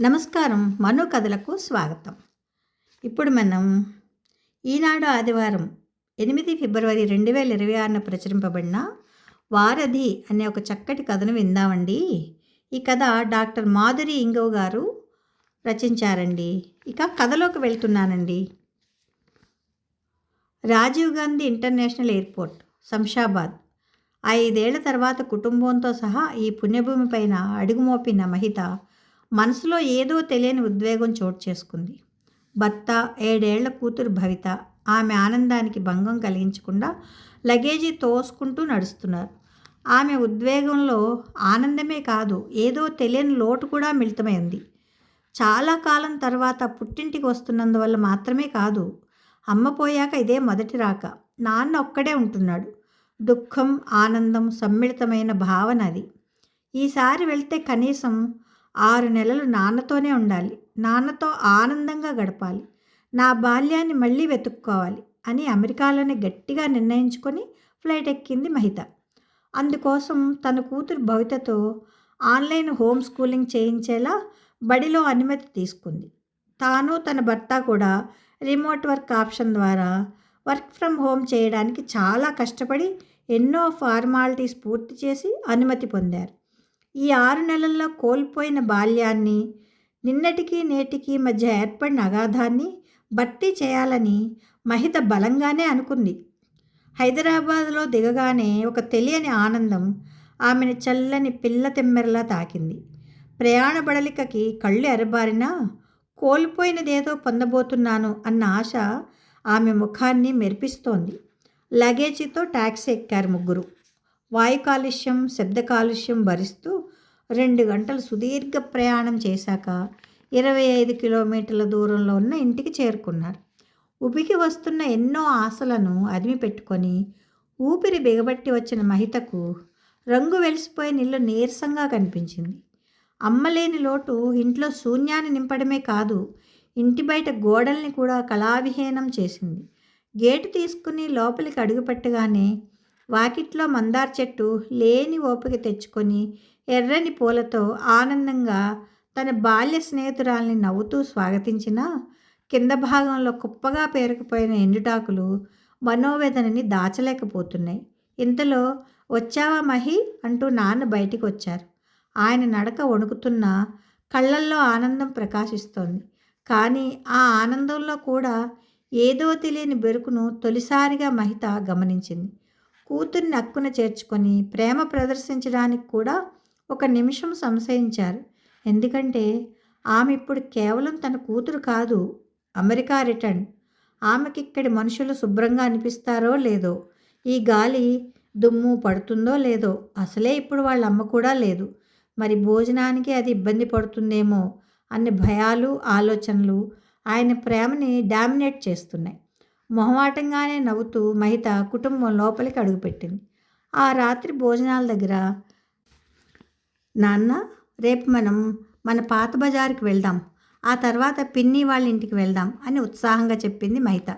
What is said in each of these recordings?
నమస్కారం. మను కథలకు స్వాగతం. ఇప్పుడు మనం ఈనాడు ఆదివారం ఎనిమిది ఫిబ్రవరి రెండు వేల ఇరవై ఆరున ప్రచురింపబడిన వారధి అనే ఒక చక్కటి కథను విందామండి. ఈ కథ డాక్టర్ మాధురి ఇంగవ్ గారు రచించారండి. ఇక కథలోకి వెళ్తున్నానండి. Rajiv Gandhi international airport Shamshabad. ఐదేళ్ళ తర్వాత కుటుంబంతో సహా ఈ పుణ్యభూమి పైన అడుగుమోపిన మహిత మనసులో ఏదో తెలియని ఉద్వేగం చోటు చేసుకుంది. భర్త ఏడేళ్ళ కూతురు భవిత ఆమె ఆనందానికి భంగం కలిగించకుండా లగేజీ తోసుకుంటూ నడుస్తున్నారు. ఆమె ఉద్వేగంలో ఆనందమే కాదు ఏదో తెలియని లోటు కూడా మిళితమైంది. చాలా కాలం తర్వాత పుట్టింటికి వస్తున్నందువల్ల మాత్రమే కాదు అమ్మ పోయాక ఇదే మొదటి రాక. నాన్న ఒక్కడే ఉంటున్నాడు. దుఃఖం ఆనందం సమ్మిళితమైన భావన అది. ఈసారి వెళ్తే కనీసం ఆరు నెలలు నాన్నతోనే ఉండాలి. నాన్నతో ఆనందంగా గడపాలి. నా బాల్యాన్ని మళ్ళీ వెతుక్కోవాలి అని అమెరికాలోనే గట్టిగా నిర్ణయించుకొని ఫ్లైట్ ఎక్కింది మహిత. అందుకోసం తన కూతురు భవితతో ఆన్లైన్ హోమ్ స్కూలింగ్ చేయించేలా బడిలో అనుమతి తీసుకుంది. తాను తన భర్త కూడా రిమోట్ వర్క్ ఆప్షన్ ద్వారా వర్క్ ఫ్రమ్ హోమ్ చేయడానికి చాలా కష్టపడి ఎన్నో ఫార్మాలిటీస్ పూర్తి చేసి అనుమతి పొందారు. ఈ ఆరు నెలల్లో కోల్పోయిన బాల్యాన్ని నిన్నటికి నేటికి మధ్య ఏర్పడిన అగాధాన్ని భర్తీ చేయాలని మహిత బలంగానే అనుకుంది. హైదరాబాద్లో దిగగానే ఒక తెలియని ఆనందం ఆమెను చల్లని పిల్ల తెమ్మెరలా తాకింది. ప్రయాణ బడలికకి కళ్ళు ఎరబారినా కోల్పోయినదేదో పొందబోతున్నాను అన్న ఆశ ఆమె ముఖాన్ని మెరిపిస్తోంది. లగేజీతో ట్యాక్సీ ఎక్కారు ముగ్గురు. వాయు కాలుష్యం శబ్ద కాలుష్యం భరిస్తూ రెండు గంటలు సుదీర్ఘ ప్రయాణం చేశాక ఇరవై ఐదు కిలోమీటర్ల దూరంలో ఉన్న ఇంటికి చేరుకున్నారు. ఉబికి వస్తున్న ఎన్నో ఆశలను అదిమి పెట్టుకొని ఊపిరి బిగబట్టి వచ్చిన మహితకు రంగు వెలిసిపోయిన ఇల్లు నీరసంగా కనిపించింది. అమ్మలేని లోటు ఇంట్లో శూన్యాన్ని నింపడమే కాదు ఇంటి బయట గోడల్ని కూడా కళావిహీనం చేసింది. గేటు తీసుకుని లోపలికి అడుగుపెట్టగానే వాకిట్లో మందార చెట్టు లేని ఓపిక తెచ్చుకొని ఎర్రని పూలతో ఆనందంగా తన బాల్య స్నేహితురాల్ని నవ్వుతూ స్వాగతించిన కింద భాగంలో కుప్పగా పేరుకుపోయిన ఎండుటాకులు మనోవేదనని దాచలేకపోతున్నాయి. ఇంతలో వచ్చావా మహి? అంటూ నాన్న బయటికి వచ్చారు. ఆయన నడక వణుకుతున్న కళ్ళల్లో ఆనందం ప్రకాశిస్తోంది. కానీ ఆ ఆనందంలో కూడా ఏదో తెలియని బెరుకును తొలిసారిగా మహిత గమనించింది. కూతుర్ని అక్కున చేర్చుకొని ప్రేమ ప్రదర్శించడానికి కూడా ఒక నిమిషం సంశయించారు. ఎందుకంటే ఆమె ఇప్పుడు కేవలం తన కూతురు కాదు అమెరికా రిటర్న్. ఆమెకి ఇక్కడి మనుషులు శుభ్రంగా అనిపిస్తారో లేదో ఈ గాలి దుమ్ము పడుతుందో లేదో అసలే ఇప్పుడు వాళ్ళ అమ్మ కూడా లేదు. మరి భోజనానికి అది ఇబ్బంది పడుతుందేమో అన్ని భయాలు ఆలోచనలు ఆయన ప్రేమని డామినేట్ చేస్తున్నాయి. మొహమాటంగానే నవ్వుతూ మహిత కుటుంబం లోపలికి అడుగుపెట్టింది. ఆ రాత్రి భోజనాల దగ్గర నాన్న రేపు మనం మన పాత బజారుకి వెళ్దాం. ఆ తర్వాత పిన్ని వాళ్ళ ఇంటికి వెళ్దాం అని ఉత్సాహంగా చెప్పింది మహిత.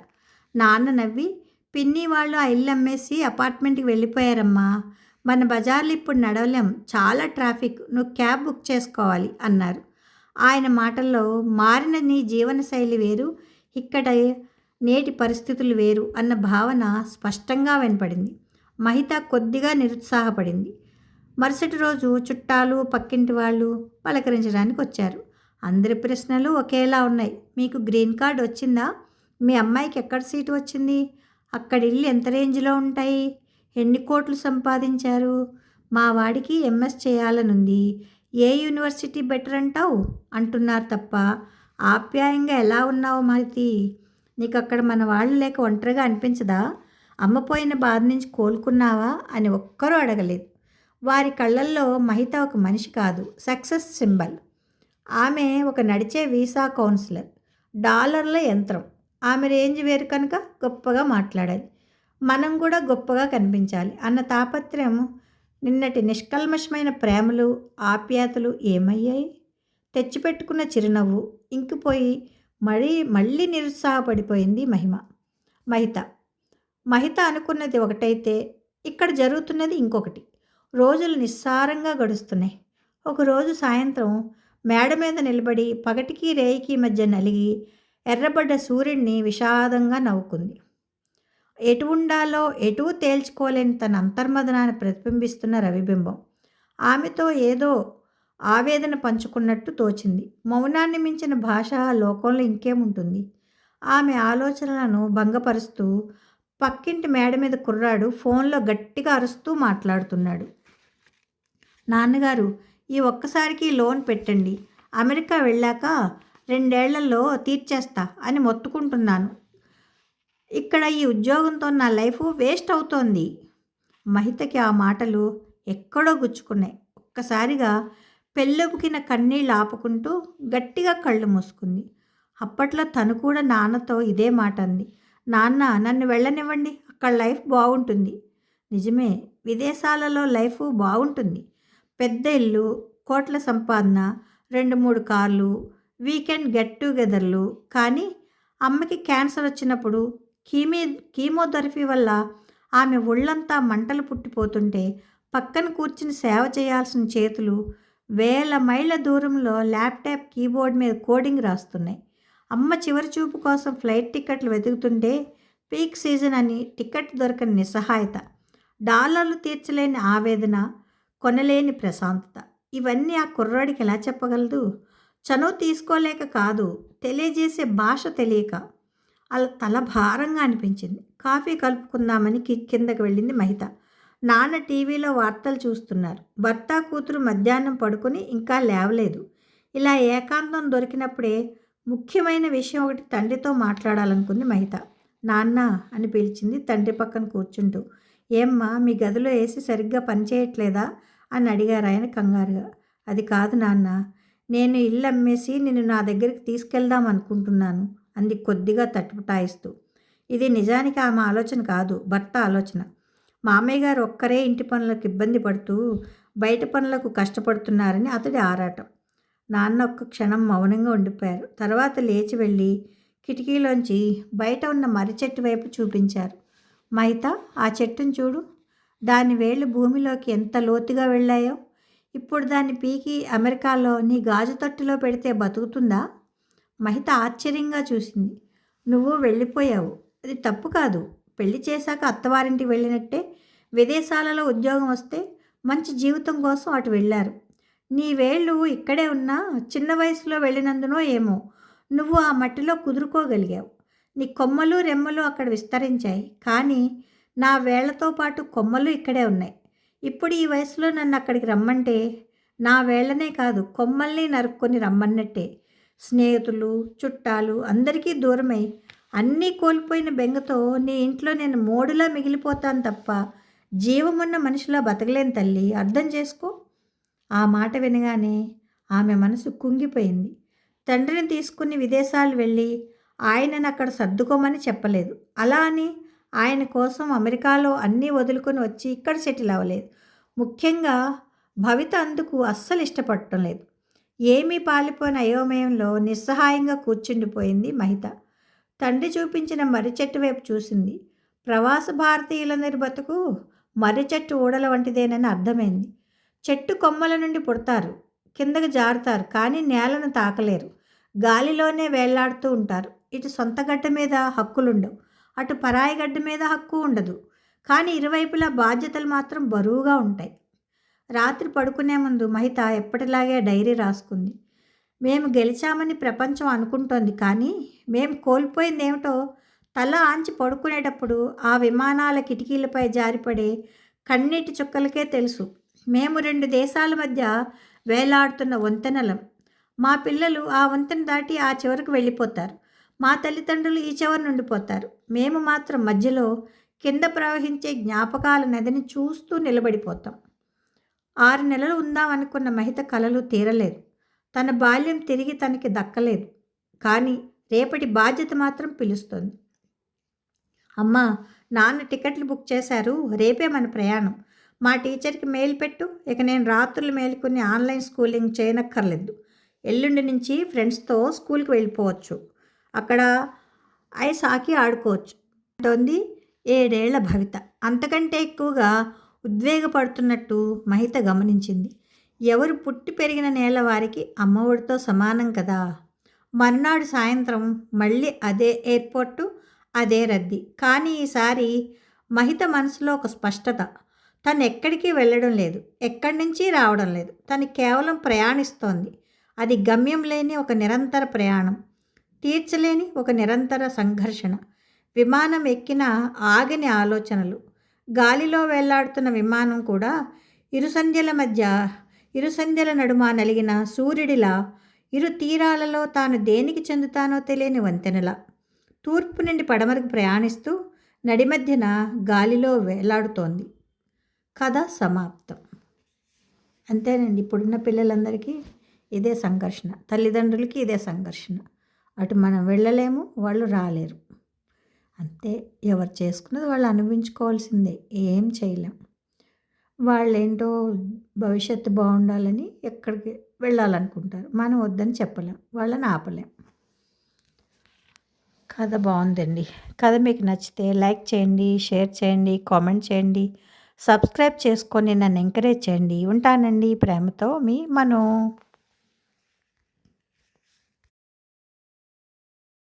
నాన్న నవ్వి పిన్ని వాళ్ళు ఆ ఇల్లు అమ్మేసి అపార్ట్మెంట్కి వెళ్ళిపోయారమ్మా. మన బజార్లు ఇప్పుడు నడవలేం. చాలా ట్రాఫిక్. నువ్వు క్యాబ్ బుక్ చేసుకోవాలి అన్నారు. ఆయన మాటల్లో మారిన నీ జీవనశైలి వేరు ఇక్కడ నేటి పరిస్థితులు వేరు అన్న భావన స్పష్టంగా వినపడింది. మహిత కొద్దిగా నిరుత్సాహపడింది. మరుసటి రోజు చుట్టాలు పక్కింటి వాళ్ళు పలకరించడానికి వచ్చారు. అందరి ప్రశ్నలు ఒకేలా ఉన్నాయి. మీకు గ్రీన్ కార్డ్ వచ్చిందా? మీ అమ్మాయికి ఎక్కడ సీటు వచ్చింది? అక్కడ ఇల్లు ఎంత రేంజ్లో ఉంటాయి? ఎన్ని కోట్లు సంపాదించారు? మా వాడికి ఎంఎస్ చేయాలనుంది. ఏ యూనివర్సిటీ బెటర్ అంటావు? అంటున్నారు తప్ప ఆప్యాయంగా ఎలా ఉన్నావు మారుతి నీకు అక్కడ మన వాళ్ళు లేక ఒంటరిగా అనిపించదా? అమ్మపోయిన బాధ నుంచి కోలుకున్నావా? అని ఒక్కరూ అడగలేదు. వారి కళ్ళల్లో మహిత ఒక మనిషి కాదు సక్సెస్ సింబల్. ఆమె ఒక నడిచే వీసా కౌన్సిలర్ డాలర్ల యంత్రం. ఆమె రేంజ్ వేరు కనుక గొప్పగా మాట్లాడాలి మనం కూడా గొప్పగా కనిపించాలి అన్న తాపత్రయం నిన్నటి నిష్కల్మషమైన ప్రేమలు ఆప్యాయతలు ఏమయ్యాయి? తెచ్చిపెట్టుకున్న చిరునవ్వు ఇంకిపోయి మరీ మళ్ళీ నిరుత్సాహపడిపోయింది మహిమ. మహిత. మహిత అనుకున్నది ఒకటైతే ఇక్కడ జరుగుతున్నది ఇంకొకటి. రోజులు నిస్సారంగా గడుస్తున్నాయి. ఒకరోజు సాయంత్రం మేడ మీద నిలబడి పగటికి రేయికి మధ్య నలిగి ఎర్రబడ్డ సూర్యుడిని విషాదంగా నవ్వుకుంది. ఎటు ఉండాలో ఎటూ తేల్చుకోలేని తన అంతర్మదనాన్ని ప్రతిబింబిస్తున్న రవిబింబం. ఆమెతో ఏదో ఆవేదన పంచుకున్నట్టు తోచింది. మౌనాన్ని మించిన భాష లోకంలో ఇంకేముంటుంది? ఆమె ఆలోచనలను భంగపరుస్తూ పక్కింటి మేడ మీద కుర్రాడు ఫోన్లో గట్టిగా అరుస్తూ మాట్లాడుతున్నాడు. నాన్నగారు ఈ ఒక్కసారికి లోన్ పెట్టండి. అమెరికా వెళ్ళాక రెండేళ్ళలో తీర్చేస్తా అని మొత్తుకుంటున్నాను. ఇక్కడ ఈ ఉద్యోగంతో నా లైఫ్ వేస్ట్ అవుతోంది. మహితకి ఆ మాటలు ఎక్కడో గుచ్చుకున్నాయి. ఒక్కసారిగా పెళ్ళొబుకిన కన్నీళ్ళు ఆపుకుంటూ గట్టిగా కళ్ళు మూసుకుంది. అప్పట్లో తను కూడా నాన్నతో ఇదే మాట అంది. నాన్న నన్ను వెళ్ళనివ్వండి. అక్కడ లైఫ్ బాగుంటుంది. నిజమే విదేశాలలో లైఫ్ బాగుంటుంది. పెద్ద ఇల్లు కోట్ల సంపాదన రెండు మూడు కార్లు వీకెండ్ గెట్ టుగెదర్లు. కానీ అమ్మకి క్యాన్సర్ వచ్చినప్పుడు కీమీ కీమోథెరపీ వల్ల ఆమె ఒళ్ళంతా మంటలు పుట్టిపోతుంటే పక్కన కూర్చుని సేవ చేయాల్సిన చేతులు వేల మైళ్ళ దూరంలో ల్యాప్టాప్ కీబోర్డ్ మీద కోడింగ్ రాస్తున్నాయి. అమ్మ చివరి చూపు కోసం ఫ్లైట్ టికెట్లు వెతుకుతుంటే పీక్ సీజన్ అని టికెట్ దొరకని నిస్సహాయత డాలర్లు తీర్చలేని ఆవేదన కొనలేని ప్రశాంతత. ఇవన్నీ ఆ కుర్రాడికి ఎలా చెప్పగలదు? చనువు తీసుకోలేక కాదు తెలియజేసే భాష తెలియక. అలా తల భారంగా అనిపించింది. కాఫీ కలుపుకుందామని కిందకి వెళ్ళింది మహిత. నాన్న టీవీలో వార్తలు చూస్తున్నారు. భర్త కూతురు మధ్యాహ్నం పడుకుని ఇంకా లేవలేదు. ఇలా ఏకాంతం దొరికినప్పుడే ముఖ్యమైన విషయం ఒకటి తండ్రితో మాట్లాడాలనుకుంది మహిత. నాన్న అని పిలిచింది తండ్రి పక్కన కూర్చుంటూ. ఏమ్మా మీ గదిలో వేసి సరిగ్గా పనిచేయట్లేదా? అని అడిగారు ఆయన కంగారుగా. అది కాదు నాన్న నేను ఇల్లు అమ్మేసి నిన్ను నా దగ్గరికి తీసుకెళ్దాం అనుకుంటున్నాను. అంది కొద్దిగా తట్టుపటాయిస్తూ ఇది నిజానికి ఆమె ఆలోచన కాదు భర్త ఆలోచన. మామయ్య గారు ఒక్కరే ఇంటి పనులకు ఇబ్బంది పడుతూ బయట పనులకు కష్టపడుతున్నారని అతడి ఆరాటం. నాన్న ఒక్క క్షణం మౌనంగా ఉండిపోయారు. తర్వాత లేచి వెళ్ళి కిటికీలోంచి బయట ఉన్న మర్రి చెట్టు వైపు చూపించారు. మైత ఆ చెట్టును చూడు. దాని వేళ్ళు భూమిలోకి ఎంత లోతుగా వెళ్ళాయో. ఇప్పుడు దాన్ని పీకి అమెరికాలో నీ గాజు తట్టులో పెడితే బతుకుతుందా? మహిత ఆశ్చర్యంగా చూసింది. నువ్వు వెళ్ళిపోయావు. అది తప్పు కాదు. పెళ్ళి చేశాక అత్తవారింటికి వెళ్ళినట్టే విదేశాలలో ఉద్యోగం వస్తే మంచి జీవితం కోసం అటు వెళ్ళారు. నీ వేళ్ళు ఇక్కడే ఉన్నా చిన్న వయసులో వెళ్ళినందునో ఏమో నువ్వు ఆ మట్టిలో కుదురుకోగలిగావు. నీ కొమ్మలు రెమ్మలు అక్కడ విస్తరించాయి. కానీ నా వేళ్ళతో పాటు కొమ్మలు ఇక్కడే ఉన్నాయి. ఇప్పుడు ఈ వయసులో నన్ను అక్కడికి రమ్మంటే నా వేళ్ళనే కాదు కొమ్మల్ని నరుక్కొని రమ్మన్నట్టే. స్నేహితులు చుట్టాలు అందరికీ దూరమై అన్నీ కోల్పోయిన బెంగతో నీ ఇంట్లో నేను మోడులా మిగిలిపోతాను తప్ప జీవమున్న మనిషిలా బతకలేను తల్లి. అర్థం చేసుకో. ఆ మాట వినగానే ఆమె మనసు కుంగిపోయింది. తండ్రిని తీసుకుని విదేశాలు వెళ్ళి ఆయనను అక్కడ సర్దుకోమని చెప్పలేదు. అలా అని ఆయన కోసం అమెరికాలో అన్నీ వదులుకొని వచ్చి ఇక్కడ సెటిల్ అవ్వలేదు. ముఖ్యంగా భవిత అందుకు అస్సలు ఇష్టపడటం లేదు. ఏమీ పాలిపోయిన అయోమయంలో నిస్సహాయంగా కూర్చుండిపోయింది మహిత. తండ్రి చూపించిన మర్రిచెట్టు వైపు చూసింది. ప్రవాస భారతీయులందరి బతుకు మర్రిచెట్టు ఊడల వంటిదేనని అర్థమైంది. చెట్టు కొమ్మల నుండి పుడతారు కిందకు జారుతారు కానీ నేలను తాకలేరు. గాలిలోనే వేళ్ళాడుతూ ఉంటారు. ఇటు సొంత గడ్డ మీద హక్కులుండవు అటు పరాయి గడ్డ మీద హక్కు ఉండదు. కానీ ఇరువైపులా బాధ్యతలు మాత్రం బరువుగా ఉంటాయి. రాత్రి పడుకునే ముందు మహిత ఎప్పటిలాగే డైరీ రాసుకుంది. మేము గెలిచామని ప్రపంచం అనుకుంటోంది కానీ మేము కోల్పోయింది ఏమిటో తల ఆంచి పడుకునేటప్పుడు ఆ విమానాల కిటికీలపై జారిపడే కన్నీటి చుక్కలకే తెలుసు. మేము రెండు దేశాల మధ్య వేలాడుతున్న వంతెనలం మా పిల్లలు ఆ వంతెన దాటి ఆ చివరకు వెళ్ళిపోతారు. మా తల్లిదండ్రులు ఈ చివరి నుండిపోతారు మేము మాత్రం మధ్యలో కింద ప్రవహించే జ్ఞాపకాల నదిని చూస్తూ నిలబడిపోతాం. ఆరు నెలలు ఉందాం అనుకున్న మహిత కలలు తీరలేదు. తన బాల్యం తిరిగి తనకి దక్కలేదు. కానీ రేపటి బాధ్యత మాత్రం పిలుస్తుంది. అమ్మా నాన్న టికెట్లు బుక్ చేశారు. రేపే మన ప్రయాణం. మా టీచర్కి మెయిల్ పెట్టు. ఇక నేను రాత్రులు మేలుకుని ఆన్లైన్ స్కూలింగ్ చేయనక్కర్లేదు. ఎల్లుండి నుంచి ఫ్రెండ్స్తో స్కూల్కి వెళ్ళిపోవచ్చు. అక్కడ ఐస్ హాకీ ఆడుకోవచ్చు. అంటోంది ఏడేళ్ళ భవిత. అంతకంటే ఎక్కువగా ఉద్వేగపడుతున్నట్టు మహిత గమనించింది. ఎవరు పుట్టి పెరిగిన నేల వారికి అమ్మఒడితో సమానం కదా. మర్నాడు సాయంత్రం మళ్ళీ అదే ఎయిర్పోర్టు అదే రద్దీ. కానీ ఈసారి మహిత మనసులో ఒక స్పష్టత. తను ఎక్కడికి వెళ్ళడం లేదు. ఎక్కడి నుంచి రావడం లేదు. తను కేవలం ప్రయాణిస్తోంది. అది గమ్యం లేని ఒక నిరంతర ప్రయాణం. తీర్చలేని ఒక నిరంతర సంఘర్షణ. విమానం ఎక్కిన ఆగని ఆలోచనలు. గాలిలో వేలాడుతున్న విమానం కూడా ఇరుసంధ్యల మధ్య ఇరుసంధ్యల నడుమ నలిగిన సూర్యుడిలా ఇరు తీరాలలో తాను దేనికి చెందుతానో తెలియని వంతెనలా తూర్పు నుండి పడమరకు ప్రయాణిస్తూ నడిమధ్యన గాలిలో వేలాడుతోంది. కథ సమాప్తం. అంతేనండి ఇప్పుడున్న పిల్లలందరికీ ఇదే సంఘర్షణ తల్లిదండ్రులకి ఇదే సంఘర్షణ. అటు మనం వెళ్ళలేము వాళ్ళు రాలేరు. అంతే ఎవరు చేసుకున్నది వాళ్ళు అనుభవించుకోవాల్సిందే ఏం చేయలేం. వాళ్ళేంటో భవిష్యత్తు బాగుండాలని ఎక్కడికి వెళ్ళాలనుకుంటారు మనం వద్దని చెప్పలేం వాళ్ళని ఆపలేం. కథ బాగుందండి. కథ మీకు నచ్చితే లైక్ చేయండి షేర్ చేయండి కామెంట్ చేయండి సబ్స్క్రైబ్ చేసుకొని నన్ను ఎంకరేజ్ చేయండి. ఉంటానండి ప్రేమతో మీ మనో.